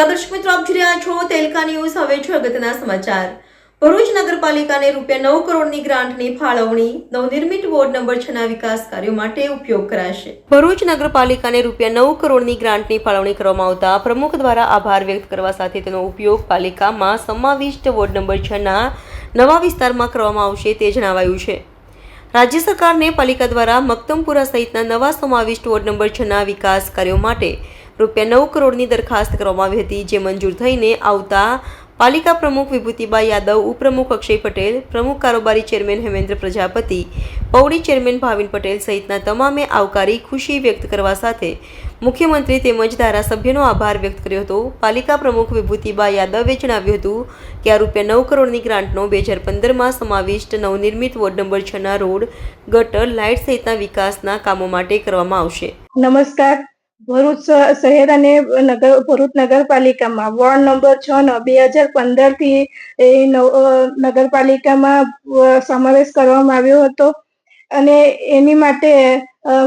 નમસ્કાર દર્શક મિત્રો, આપ જોઈ રહ્યા છો તેલકા ન્યૂઝ. હવે છે અગત્યના સમાચાર. ભરૂચ નગરપાલિકાને રૂપિયા નવ કરોડની ગ્રાન્ટની ફાળવણી નવનિર્મિત વોર્ડ નંબર છ ના વિકાસ કાર્યો માટે ઉપયોગ કરાશે. ભરૂચ નગરપાલિકાને રૂપિયા નવ કરોડની ગ્રાન્ટની ફાળવણી કરવામાં આવતા પ્રમુખ દ્વારા આભાર વ્યક્ત કરવા સાથે તેનો ઉપયોગ પાલિકામાં સમાવિષ્ટ વોર્ડ નંબર છ ના નવા વિસ્તારમાં કરવામાં આવશે તે જણાવાયું છે. રાજ્ય સરકારને પાલિકા દ્વારા મક્તમપુરા સહિતના નવા સમાવિષ્ટ વોર્ડ નંબર છના વિકાસ કાર્યો માટે રૂપિયા નવ કરોડની દરખાસ્ત કરવામાં આવી હતી, જે મંજૂર થઈને આવતા પાલિકા પ્રમુખ વિભૂતિબા યાદવ, ઉપપ્રમુખ અક્ષય પટેલ, પ્રમુખ કારોબારી ચેરમેન હેમેન્દ્ર પ્રજાપતિ પૌડી ચેરમેન ભાવિન પટેલ સહિતના તમામે આવકારી ખુશી વ્યક્ત કરવા સાથે મુખ્યમંત્રી તેમજ ધારાસભ્યનો આભાર વ્યક્ત કર્યો હતો. પાલિકા પ્રમુખ વિભૂતિબા યાદવે જણાવ્યું હતું કે આ રૂપિયા નવ કરોડની ગ્રાન્ટનો બે હજાર પંદરમાં સમાવિષ્ટ નવનિર્મિત વોર્ડ નંબર છના રોડ, ગટર, લાઇટ સહિતના વિકાસના કામો માટે કરવામાં આવશે. નમસ્કાર. ભરૂચ શહેર અને નગર, ભરૂચ નગરપાલિકામાં વોર્ડ નંબર છ નો બે હજાર પંદરથી એ નગરપાલિકામાં સમાવેશ કરવામાં આવ્યો હતો. અને એની માટે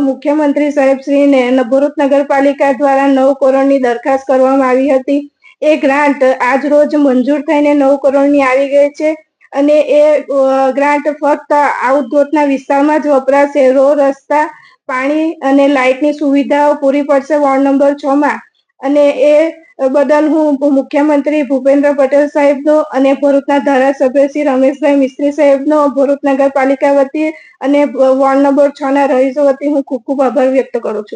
મુખ્યમંત્રી સાહેબશ્રીને ભરૂચ નગરપાલિકા દ્વારા નવ કરોડની દરખાસ્ત કરવામાં આવી હતી. એ ગ્રાન્ટ આજ રોજ મંજૂર થઈને નવ કરોડની આવી ગઈ છે અને એ ગ્રાન્ટ ફક્ત આઉટગોટના વિસ્તારમાં જ વપરાશે. રોડ રસ્તા, પાણી અને લાઇટની સુવિધાઓ પૂરી પડશે વોર્ડ નંબર છ માં. અને એ બદલ હું મુખ્યમંત્રી ભૂપેન્દ્ર પટેલ સાહેબનો અને ભરૂચના ધારાસભ્ય શ્રી રમેશભાઈ મિસ્ત્રી સાહેબનો ભરૂચ નગરપાલિકા વતી અને વોર્ડ નંબર છ ના રહીશો વતી હું ખૂબ ખૂબ આભાર વ્યક્ત કરું છું.